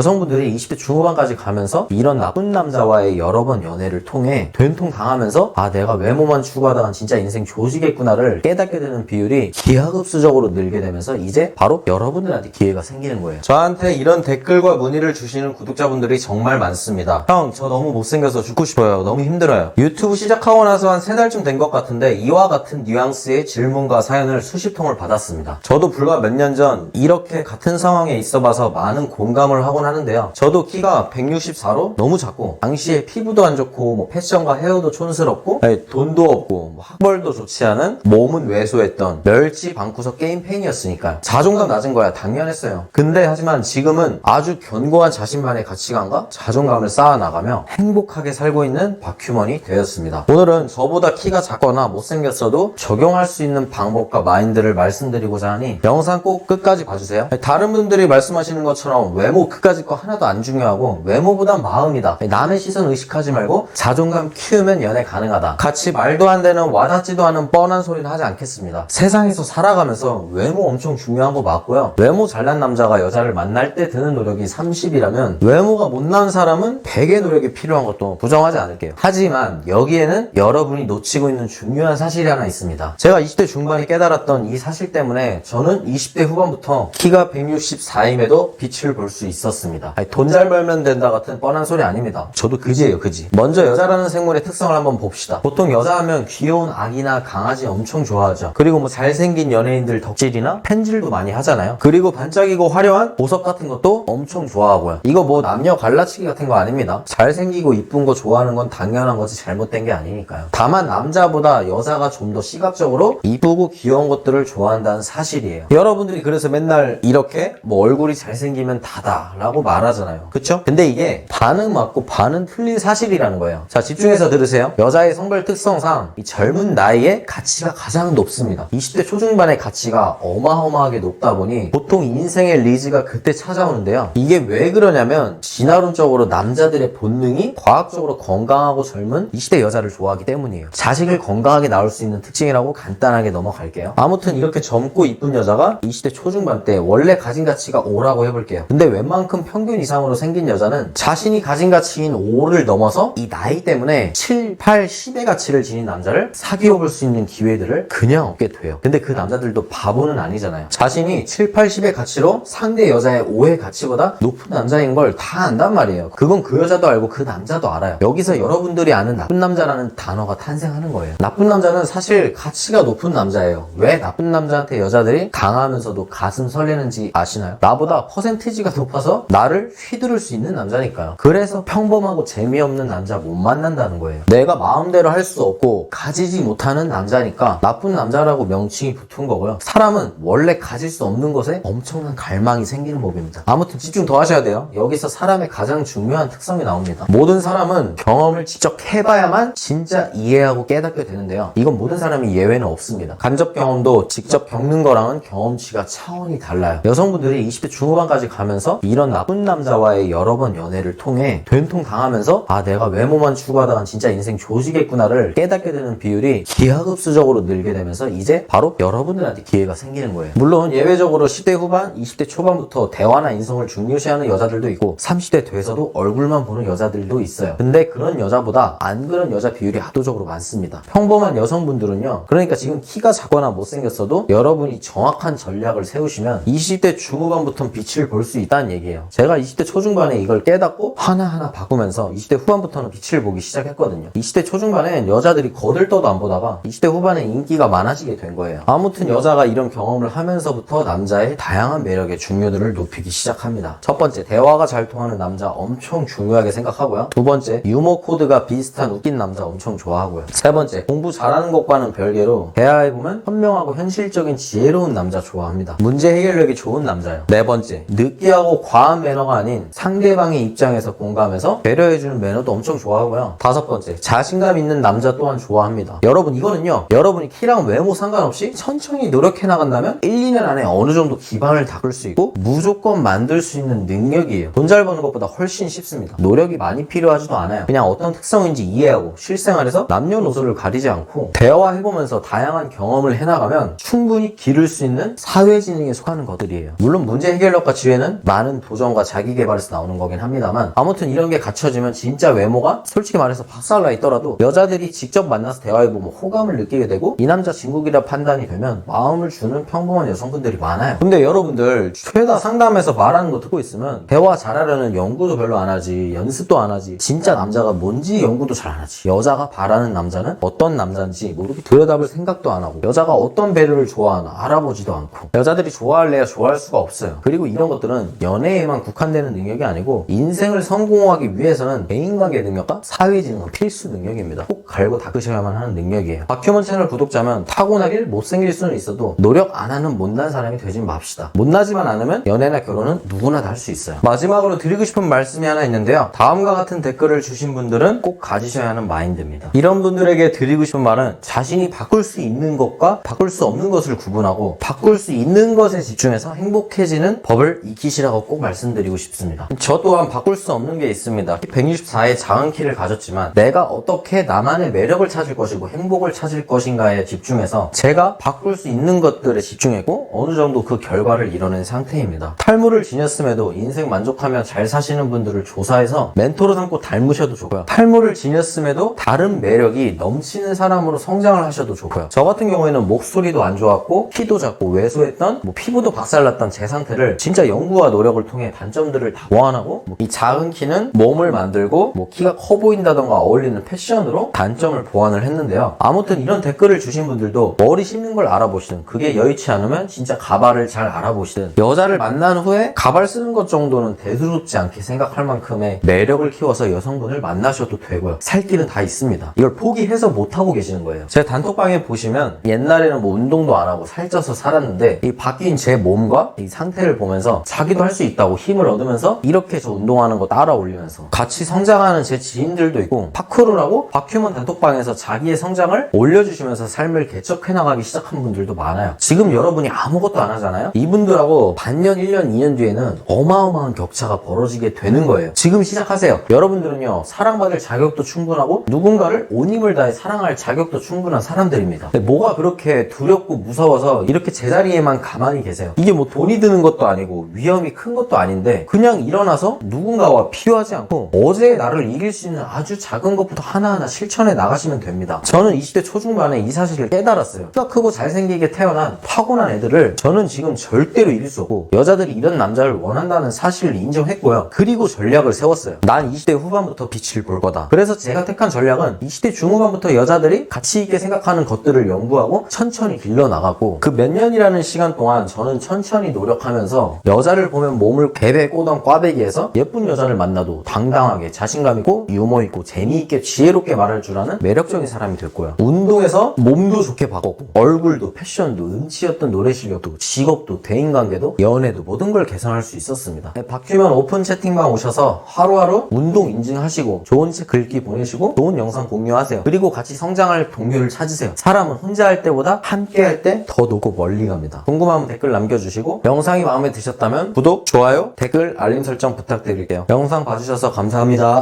여성분들이 20대 중후반까지 가면서 이런 나쁜 남자와의 여러 번 연애를 통해 된통 당하면서 아 내가 외모만 추구하다간 진짜 인생 조지겠구나를 깨닫게 되는 비율이 기하급수적으로 늘게 되면서 이제 바로 여러분들한테 기회가 생기는 거예요. 저한테 이런 댓글과 문의를 주시는 구독자분들이 정말 많습니다. 형, 저 너무 못생겨서 죽고 싶어요. 너무 힘들어요. 유튜브 시작하고 나서 한세 달쯤 된 것 같은데 이와 같은 뉘앙스의 질문과 사연을 수십 통을 받았습니다. 저도 불과 몇 년 전 이렇게 같은 상황에 있어 봐서 많은 공감을 하곤 하는데요. 저도 키가 164로 너무 작고 당시에 피부도 안 좋고 뭐 패션과 헤어도 촌스럽고 네, 돈도 없고 뭐 학벌도 좋지 않은 몸은 왜소했던 멸치 방구석 게임 팬이었으니까 자존감 낮은 거야 당연했어요. 근데 하지만 지금은 아주 견고한 자신만의 가치관과 자존감을 쌓아 나가며 행복하게 살고 있는 박휴먼이 되었습니다. 오늘은 저보다 키가 작거나 못생겼어도 적용할 수 있는 방법과 마인드를 말씀드리고자 하니 영상 꼭 끝까지 봐주세요. 다른 분들이 말씀하시는 것처럼 외모 그까 짓거 하나도 안 중요하고 외모보단 마음이다. 남의 시선 의식하지 말고 자존감 키우면 연애 가능하다. 같이 말도 안 되는 와닿지도 않은 뻔한 소리는 하지 않겠습니다. 세상에서 살아가면서 외모 엄청 중요한 거 맞고요. 외모 잘난 남자가 여자를 만날 때 드는 노력이 30이라면 외모가 못난 사람은 100의 노력이 필요한 것도 부정하지 않을게요. 하지만 여기에는 여러분이 놓치고 있는 중요한 사실이 하나 있습니다. 제가 20대 중반에 깨달았던 이 사실 때문에 저는 20대 후반부터 키가 164임에도 빛을 볼 수 있었 습니다. 돈 잘 벌면 된다 같은 뻔한 소리 아닙니다. 저도 그지예요, 그지. 먼저 여자라는 생물의 특성을 한번 봅시다. 보통 여자 하면 귀여운 아기나 강아지 엄청 좋아하죠. 그리고 뭐 잘생긴 연예인들 덕질이나 팬질도 많이 하잖아요. 그리고 반짝이고 화려한 보석 같은 것도 엄청 좋아하고요. 이거 뭐 남녀 갈라치기 같은 거 아닙니다. 잘생기고 이쁜 거 좋아하는 건 당연한 거지 잘못된 게 아니니까요. 다만 남자보다 여자가 좀 더 시각적으로 이쁘고 귀여운 것들을 좋아한다는 사실이에요. 여러분들이 그래서 맨날 이렇게 뭐 얼굴이 잘생기면 다다라고 말하잖아요. 그쵸? 근데 이게 반은 맞고 반은 틀린 사실이라는 거예요. 자, 집중해서 들으세요. 여자의 성별 특성상 이 젊은 나이에 가치가 가장 높습니다. 20대 초중반의 가치가 어마어마하게 높다 보니 보통 인생의 리즈가 그때 찾아오는데요. 이게 왜 그러냐면 진화론적으로 남자들의 본능이 과학적으로 건강하고 젊은 20대 여자를 좋아하기 때문이에요. 자식을 건강하게 낳을 수 있는 특징이라고 간단하게 넘어갈게요. 아무튼 이렇게 젊고 이쁜 여자가 20대 초중반 때 원래 가진 가치가 5라고 해볼게요. 근데 웬만큼 평균 이상으로 생긴 여자는 자신이 가진 가치인 5를 넘어서 이 나이 때문에 7, 8, 10의 가치를 지닌 남자를 사귀어 볼 수 있는 기회들을 그냥 얻게 돼요. 근데 그 남자들도 바보는 아니잖아요. 자신이 7, 8, 10의 가치로 상대 여자의 5의 가치보다 높은 남자인 걸 다 안단 말이에요. 그건 그 여자도 알고 그 남자도 알아요. 여기서 여러분들이 아는 나쁜 남자라는 단어가 탄생하는 거예요. 나쁜 남자는 사실 가치가 높은 남자예요. 왜 나쁜 남자한테 여자들이 강하면서도 가슴 설레는지 아시나요? 나보다 퍼센티지가 높아서 나를 휘두를 수 있는 남자니까요. 그래서 평범하고 재미없는 남자 못 만난다는 거예요. 내가 마음대로 할 수 없고 가지지 못하는 남자니까 나쁜 남자라고 명칭이 붙은 거고요. 사람은 원래 가질 수 없는 것에 엄청난 갈망이 생기는 법입니다. 아무튼 집중 더 하셔야 돼요. 여기서 사람의 가장 중요한 특성이 나옵니다. 모든 사람은 경험을 직접 해봐야만 진짜 이해하고 깨닫게 되는데요. 이건 모든 사람이 예외는 없습니다. 간접 경험도 직접 겪는 거랑은 경험치가 차원이 달라요. 여성분들이 20대 중후반까지 가면서 이런 나쁜 남자와의 여러 번 연애를 통해 된통 당하면서 아 내가 외모만 추구하다간 진짜 인생 조지겠구나를 깨닫게 되는 비율이 기하급수적으로 늘게 되면서 이제 바로 여러분들한테 기회가 생기는 거예요. 물론 예외적으로 10대 후반, 20대 초반부터 대화나 인성을 중요시하는 여자들도 있고 30대 돼서도 얼굴만 보는 여자들도 있어요. 근데 그런 여자보다 안 그런 여자 비율이 압도적으로 많습니다. 평범한 여성분들은요. 그러니까 지금 키가 작거나 못생겼어도 여러분이 정확한 전략을 세우시면 20대 중후반부터 빛을 볼 수 있다는 얘기예 요. 제가 20대 초중반에 이걸 깨닫고 하나하나 바꾸면서 20대 후반부터는 빛을 보기 시작했거든요. 20대 초중반엔 여자들이 거들떠도 안 보다가 20대 후반에 인기가 많아지게 된 거예요. 아무튼 여자가 이런 경험을 하면서부터 남자의 다양한 매력의 중요도를 높이기 시작합니다. 첫 번째, 대화가 잘 통하는 남자 엄청 중요하게 생각하고요. 두 번째, 유머 코드가 비슷한 웃긴 남자 엄청 좋아하고요. 세 번째, 공부 잘하는 것과는 별개로 대화해보면 현명하고 현실적인 지혜로운 남자 좋아합니다. 문제 해결력이 좋은 남자요. 네 번째, 느끼하고 과한 매너가 아닌 상대방의 입장에서 공감해서 배려해주는 매너도 엄청 좋아하고요. 다섯 번째, 자신감 있는 남자 또한 좋아합니다. 여러분 이거는요, 여러분이 키랑 외모 상관없이 천천히 노력해 나간다면 1, 2년 안에 어느 정도 기반을 닦을 수 있고 무조건 만들 수 있는 능력이에요. 돈 잘 버는 것보다 훨씬 쉽습니다. 노력이 많이 필요하지도 않아요. 그냥 어떤 특성인지 이해하고 실생활에서 남녀노소를 가리지 않고 대화해보면서 다양한 경험을 해나가면 충분히 기를 수 있는 사회지능에 속하는 것들이에요. 물론 문제 해결력과 지혜는 많은 도전 우정과 자기 개발에서 나오는 거긴 합니다만 아무튼 이런 게 갖춰지면 진짜 외모가 솔직히 말해서 박살나 있더라도 여자들이 직접 만나서 대화해보면 호감을 느끼게 되고 이 남자 진국이라 판단이 되면 마음을 주는 평범한 여성분들이 많아요. 근데 여러분들 최다 상담에서 말하는 거 듣고 있으면 대화 잘하려는 연구도 별로 안 하지 연습도 안 하지 진짜 남자가 뭔지 연구도 잘 안 하지 여자가 바라는 남자는 어떤 남자인지 모르게 들여다볼 생각도 안 하고 여자가 어떤 배려를 좋아하나 알아보지도 않고 여자들이 좋아할래야 좋아할 수가 없어요 그리고 이런 것들은 연애에만 국한되는 능력이 아니고 인생을 성공하기 위해서는 대인관계 능력과 사회진흥은 필수 능력입니다. 꼭 갈고 닦으셔야만 하는 능력이에요. 박효문 채널 구독자면 타고나길 못생길 수는 있어도 노력 안 하는 못난 사람이 되진 맙시다. 못나지만 않으면 연애나 결혼은 누구나 다 할 수 있어요. 마지막으로 드리고 싶은 말씀이 하나 있는데요. 다음과 같은 댓글을 주신 분들은 꼭 가지셔야 하는 마인드입니다. 이런 분들에게 드리고 싶은 말은 자신이 바꿀 수 있는 것과 바꿀 수 없는 것을 구분하고 바꿀 수 있는 것에 집중해서 행복해지는 법을 익히시라고 꼭 말씀드 리고 싶습니다. 저 또한 바꿀 수 없는 게 있습니다. 164의 작은 키를 가졌지만 내가 어떻게 나만의 매력을 찾을 것이고 행복을 찾을 것인가에 집중해서 제가 바꿀 수 있는 것들에 집중했고 어느 정도 그 결과를 이뤄낸 상태입니다. 탈모를 지녔음에도 인생 만족하며 잘 사시는 분들을 조사해서 멘토로 삼고 닮으셔도 좋고요. 탈모를 지녔음에도 다른 매력이 넘치는 사람으로 성장을 하셔도 좋고요. 저 같은 경우에는 목소리도 안 좋았고 키도 작고 왜소했던 뭐 피부도 박살났던 제 상태를 진짜 연구와 노력을 통해 단점들을 다 보완하고 뭐 이 작은 키는 몸을 만들고 뭐 키가 커 보인다던가 어울리는 패션으로 단점을 보완을 했는데요. 아무튼 이런 댓글을 주신 분들도 머리 씹는 걸 알아보시든 그게 여의치 않으면 진짜 가발을 잘 알아보시든 여자를 만난 후에 가발 쓰는 것 정도는 대수롭지 않게 생각할 만큼의 매력을 키워서 여성분을 만나셔도 되고요. 살 길은 다 있습니다. 이걸 포기해서 못하고 계시는 거예요. 제 단톡방에 보시면 옛날에는 뭐 운동도 안 하고 살쪄서 살았는데 이 바뀐 제 몸과 이 상태를 보면서 자기도 할 수 있다고 힘을 얻으면서 이렇게 저 운동하는 거 따라 올리면서 같이 성장하는 제 지인들도 있고 파크를 하고 박휴먼 단톡방에서 자기의 성장을 올려주시면서 삶을 개척해 나가기 시작한 분들도 많아요. 지금 여러분이 아무것도 안 하잖아요? 이분들하고 반년 1년 2년 뒤에는 어마어마한 격차가 벌어지게 되는 거예요. 지금 시작하세요. 여러분들은요 사랑받을 자격도 충분하고 누군가를 온 힘을 다해 사랑할 자격도 충분한 사람들입니다. 뭐가 그렇게 두렵고 무서워서 이렇게 제자리에만 가만히 계세요? 이게 뭐 돈이 드는 것도 아니고 위험이 큰 것도 아 닌데 그냥 일어나서 누군가와 필요하지 않고 어제의 나를 이길 수 있는 아주 작은 것부터 하나하나 실천해 나가시면 됩니다. 저는 20대 초중반에 이 사실을 깨달았어요. 키가 크고 잘생기게 태어난 타고난 애들을 저는 지금 절대로 이길 수 없고 여자들이 이런 남자를 원한다는 사실을 인정했고요. 그리고 전략을 세웠어요. 난 20대 후반부터 빛을 볼 거다. 그래서 제가 택한 전략은 20대 중후반부터 여자들이 가치 있게 생각하는 것들을 연구하고 천천히 길러나가고 그 몇 년이라는 시간 동안 저는 천천히 노력하면서 여자를 보면 몸을 베베 꼬던 꽈배기에서 예쁜 여자를 만나도 당당하게 자신감 있고 유머 있고 재미있게 지혜롭게 말할 줄 아는 매력적인 사람이 됐고요 운동에서 몸도 좋게 바꿨고 얼굴도 패션도 음치였던 노래 실력도 직업도 대인관계도 연애도 모든 걸 개선할 수 있었습니다. 네, 박규면 오픈 채팅방 오셔서 하루하루 운동 인증하시고 좋은 책 글귀 보내시고 좋은 영상 공유하세요. 그리고 같이 성장할 동료를 찾으세요. 사람은 혼자 할 때보다 함께 할 때 더 높고 멀리 갑니다. 궁금하면 댓글 남겨주시고 영상이 마음에 드셨다면 구독, 댓글, 알림 설정 부탁드릴게요. 영상 봐주셔서 감사합니다